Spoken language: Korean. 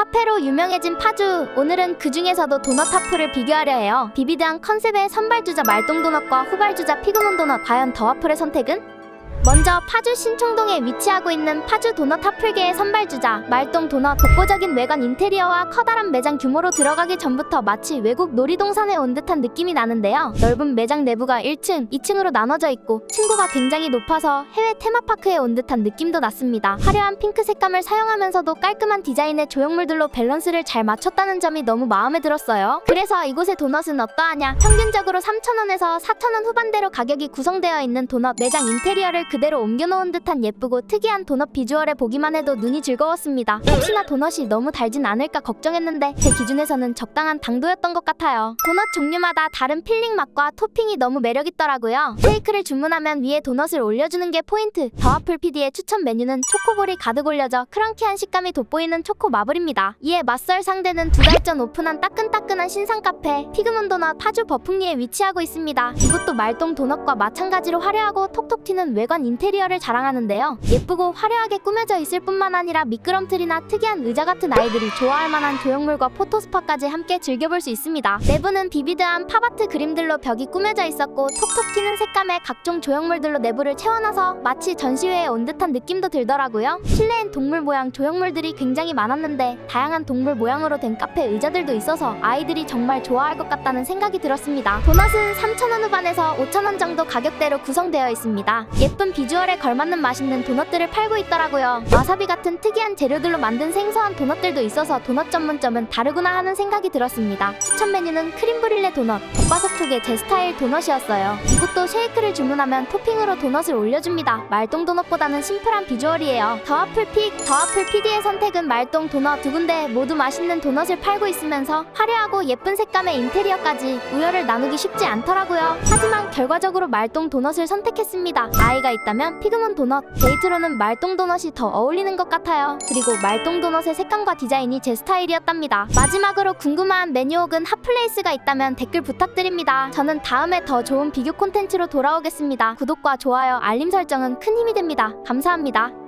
카페로 유명해진 파주. 오늘은 그 중에서도 도넛 하프를 비교하려 해요. 비비드한 컨셉의 선발주자 말똥도넛과 후발주자 피그몬 도넛. 과연 더 와플의 선택은? 먼저 파주 신청동에 위치하고 있는 파주 도넛 하플계의 선발주자 말똥 도넛 독보적인 외관 인테리어와 커다란 매장 규모로 들어가기 전부터 마치 외국 놀이동산에 온 듯한 느낌이 나는데요. 넓은 매장 내부가 1층, 2층으로 나눠져 있고 층고가 굉장히 높아서 해외 테마파크에 온 듯한 느낌도 났습니다. 화려한 핑크 색감을 사용하면서도 깔끔한 디자인의 조형물들로 밸런스를 잘 맞췄다는 점이 너무 마음에 들었어요. 그래서 이곳의 도넛은 어떠하냐? 평균적으로 3,000원에서 4,000원 후반대로 가격이 구성되어 있는 도넛 매장 인테리어를 그대로 옮겨 놓은 듯한 예쁘고 특이한 도넛 비주얼에 보기만 해도 눈이 즐거웠습니다. 혹시나 도넛이 너무 달진 않을까 걱정했는데 제 기준에서는 적당한 당도였던 것 같아요. 도넛 종류마다 다른 필링 맛과 토핑이 너무 매력있더라고요. 쉐이크를 주문하면 위에 도넛을 올려주는 게 포인트. 더와플 PD의 추천 메뉴는 초코볼이 가득 올려져 크런키한 식감이 돋보이는 초코 마블입니다. 이에 맞설 상대는 두 달 전 오픈한 따끈따끈한 신상 카페 피그몬 도넛 파주 버풍리에 위치하고 있습니다. 이곳도 말똥 도넛과 마찬가지로 화려하고 톡톡 튀는 외관 인테리어를 자랑하는데요. 예쁘고 화려하게 꾸며져 있을 뿐만 아니라 미끄럼틀이나 특이한 의자 같은 아이들이 좋아할 만한 조형물과 포토스팟까지 함께 즐겨볼 수 있습니다. 내부는 비비드한 팝아트 그림들로 벽이 꾸며져 있었고 톡톡 튀는 색감의 각종 조형물들로 내부를 채워놔서 마치 전시회에 온 듯한 느낌도 들더라고요. 실내엔 동물 모양 조형물들이 굉장히 많았는데 다양한 동물 모양으로 된 카페 의자들도 있어서 아이들이 정말 좋아할 것 같다는 생각이 들었습니다. 도넛은 3,000원 후반에서 5,000원 정도 가격대로 구성되어 있습니다. 예쁜 비주얼에 걸맞는 맛있는 도넛들을 팔고 있더라고요. 와사비 같은 특이한 재료들로 만든 생소한 도넛들도 있어서 도넛 전문점은 다르구나 하는 생각이 들었습니다. 추천 메뉴는 크림 브릴레 도넛, 겉바속 쪽의 제 스타일 도넛이었어요. 이곳도 쉐이크를 주문하면 토핑으로 도넛을 올려줍니다. 말똥 도넛보다는 심플한 비주얼이에요. 더와플 픽, 더와플 PD의 선택은 말똥 도넛 두 군데 모두 맛있는 도넛을 팔고 있으면서 화려하고 예쁜 색감의 인테리어까지 우열을 나누기 쉽지 않더라고요. 하지만 결과적으로 말똥 도넛을 선택했습니다. 아이가 있다면 피그몬 도넛, 데이트로는 말똥 도넛이 더 어울리는 것 같아요. 그리고 말똥 도넛의 색감과 디자인이 제 스타일이었답니다. 마지막으로 궁금한 메뉴 혹은 핫플레이스가 있다면 댓글 부탁드립니다. 저는 다음에 더 좋은 비교 콘텐츠로 돌아오겠습니다. 구독과 좋아요, 알림 설정은 큰 힘이 됩니다. 감사합니다.